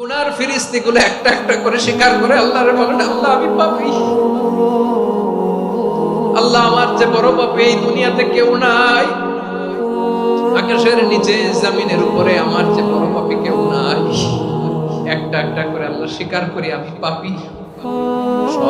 গুনার ফিরিস্তি গুলো একটা একটা করে স্বীকার করে আল্লাহরে বলেন, আল্লাহ, আমি পাপি। আল্লাহ আমার যে বড় পাপি, এই দুনিয়াতে কেউ নাই। আকাশের নিচে, জামিনের উপরে আমার যে বড় পাপি কেউ নাই। একটা একটা করে আল্লাহ স্বীকার করি, আমি পাপি। সব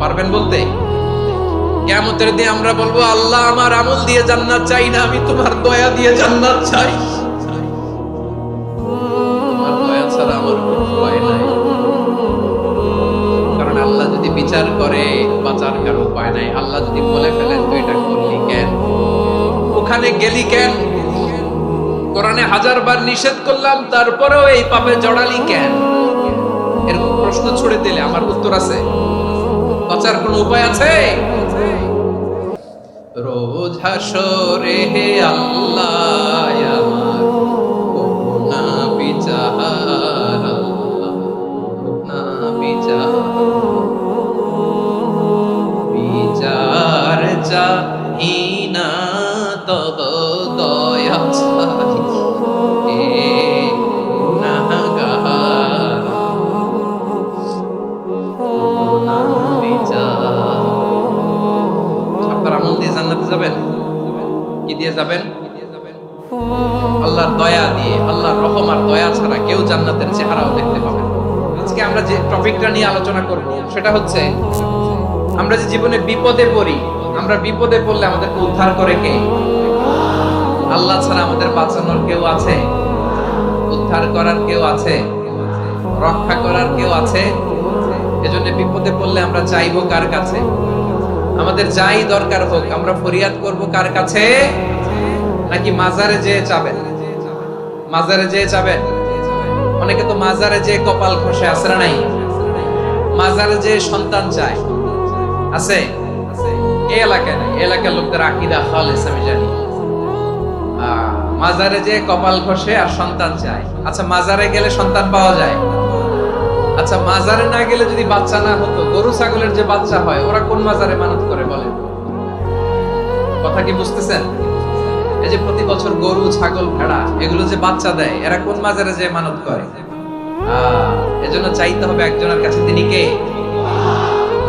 পারবেন বলতে? কেমতের দিয়ে আমরা বলব, আল্লাহ আমার আমল দিয়ে জান্নাত চাই না, আমি তোমার দয়া দিয়ে জান্নাত চাই। কারণ আল্লাহ যদি বিচার করে, বাঁচার উপায় নাই। আল্লাহ যদি বলে ফেলেন, তুই এটা করলি কেন? ওখানে গেলি কেন? কোরআনে হাজার বার নিষেধ করলাম, তারপরেও এই পাপে জড়ালি কেন? এরকম প্রশ্ন ছুড়ে দিলে আমার উত্তর আছে। বাঁচার কোনো উপায় আছে? রোজ হাসরে হে আল্লাহ আমার বিচার চাহি যাবেন? আল্লাহর দয়া দিয়ে, আল্লাহর রহম আর দয়া ছাড়া কেউ জান্নাতের চেহারাও দেখতে পাবে আজকে আমরা যে টপিকটা নিয়ে আলোচনা করব, সেটা হচ্ছে, আমরা যে জীবনে বিপদে পড়ি, আমরা বিপদে পড়লে আমাদেরকে উদ্ধার করে কে? আল্লাহ ছাড়া আমাদের বাঁচানোর কেউ আছে? উদ্ধার করার কেউ আছে? রক্ষা করার কেউ আছে? এজন্য বিপদে পড়লে আমরা চাইব কার কাছে? আমাদের যাই দরকার হোক, আমরা ফরিয়াদ করব কার কাছে? নাকি মাজারে যেয়ে চাবেন? মাজারে যেয়ে চাবেন? অনেকে তো মাজারে যে কপাল খসে, আছে নাই? মাজারে যে সন্তান চায়। আছে? এই এলাকায় নাই এলাকার লোকদের আকিদা খালেস, আমি জানি। মাজারে যে কপাল খসে আর সন্তান চায়। আচ্ছা মাজারে গেলে সন্তান পাওয়া যায়? আচ্ছা মাজারে না গেলে যদি বাচ্চা না হতো, গরু ছাগলের যে বাচ্চা হয়, ওরা কোন মাজারে মানত করে বলে কথা কি বুঝতেছেন? এই যে প্রতি বছর গরু, ছাগল, ভেড়া, এগুলো যে বাচ্চা দেয়, এরা কোন মাজারে যে মানত করে? এজন্য চাইতে হবে একজনের কাছে, তিনি কে?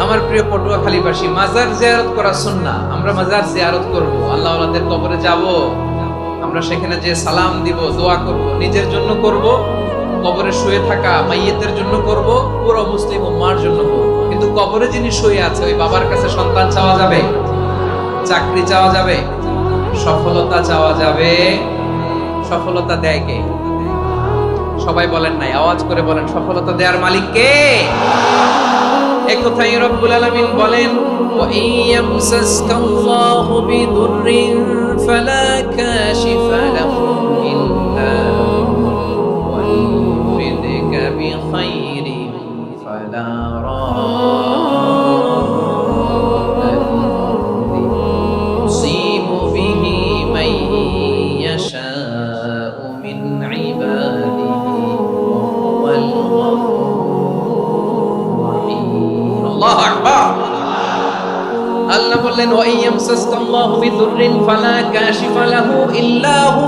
আমার প্রিয় পটুয়াখালীবাসী মাজার জিয়ারত করা সুন্নাহ। আমরা মাজার জিয়ারত করব, আল্লাহ ওনাদের কবরে যাব। আমরা সেখানে যে সালাম দিব, দোয়া করব, নিজের জন্য করব, কবরে শুয়ে থাকা মাইয়েতের জন্য করব, পুরো মুসলিম উম্মার জন্য করব। কিন্তু কবরে যিনি শুয়ে আছে, ওই বাবার কাছে সন্তান চাওয়া যাবে? চাকরি চাওয়া যাবে? সফলতা চাওয়া যাবে। সফলতা দেয় কে? সবাই বলেন নাই, আওয়াজ করে বলেন, সফলতা দেওয়ার মালিক কে? একথাই কথাই রব্বুল আলামিন বলেন ওয়া ইয়ামসাসকা বিদুররিন ফালা কাশিফা আল্লাহ বললেন ওয়াইয়ামসাসকাল্লাহু বিদুররিন ফালা কাশিফা লাহু ইল্লা হু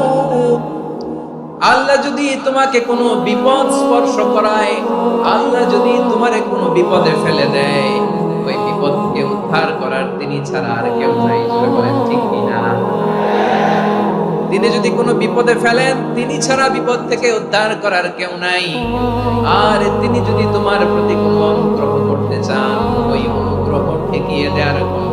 আল্লাহ যদি তোমাকে কোনো বিপদ স্পর্শ করায়, আল্লাহ যদি তোমারে কোনো বিপদে ফেলে দেয়, ওই বিপদকে উদ্ধার করার তিনি ছাড়া আর কেউ নাই। বলেন, ঠিক কিনা তিনি যদি কোনো বিপদে ফেলেন, তিনি ছাড়া বিপদ থেকে উদ্ধার করার কেউ নাই। আর তিনি যদি তোমার প্রতি কোনো অনুগ্রহ করতে চান, ওই অনুগ্রহ ঠেকিয়ে দেওয়ার কোনো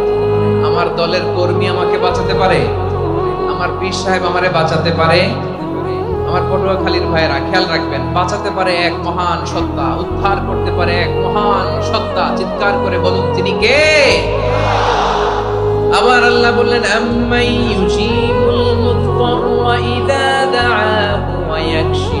আমার দলের কর্মী আমাকে বাঁচাতে পারে? আমার পীর সাহেব আমারে বাঁচাতে পারে? আমার পটুয়াখালীর ভাইয়েরা খেয়াল রাখবেন, বাঁচাতে পারে এক মহান সত্তা, উদ্ধার করতে পারে এক মহান সত্তা। চিৎকার করে বলুন, তিনি কে? আবার আল্লাহ বললেন, আম্মাই ইউজিবুল মুদতাররা ইযা দাআহু ওয়া ইয়াকশিফুস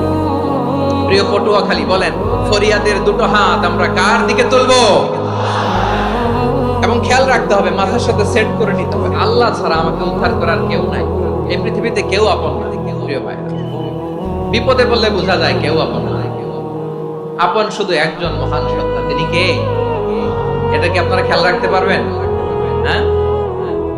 প্রিয় পটুয়াখালী, বলেন, ফরিয়াদের দুটো হাত আমরা কার দিকে তুলবো? এবং খেয়াল রাখতে হবে, মাথার সাথে সেট করে নিতে হবে। আল্লাহ ছাড়া আমাকে উদ্ধার করার কেউ নাই। এই পৃথিবীতে কেউ আপন না। প্রিয় ভাইরা বিপদে বললে বোঝা যায় কেউ আপন না। আপন শুধু একজন মহান সত্তা। তিনি কে? এটা কি আপনারা খেয়াল রাখতে পারবেন? হ্যাঁ?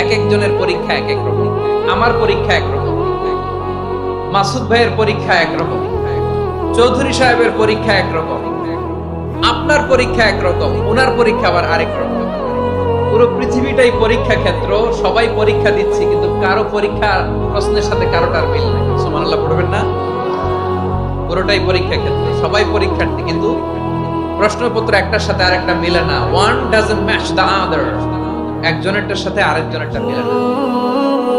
এক একজনের পরীক্ষা এক এক রকম আমার পরীক্ষা একরকম। মাসুদ ভাইয়ের পরীক্ষা একরকম। চৌধুরী সাহেবের পরীক্ষা একরকম। আপনার পরীক্ষা একরকম। ওনার পরীক্ষা আবার আরেক রকম পুরো পৃথিবীটাই পরীক্ষা ক্ষেত্র। সবাই পরীক্ষা দিচ্ছে, কিন্তু কারও পরীক্ষা প্রশ্নের সাথে কারোটার মিল নাই। সুমানাল্লাহ পড়বেন না? পুরোটাই পরীক্ষা ক্ষেত্র। সবাই পরীক্ষার্থী, কিন্তু প্রশ্নপত্র একটার সাথে আরেকটা মিলে না। One doesn't match the other একজনেরটার সাথে আরেকজনেরটা মিলে না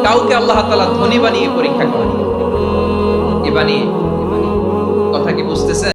কাউকে আল্লাহ তালা ধনী বানিয়ে পরীক্ষা করেন। এ বানিয়ে। কথা কি বুঝতেছেন?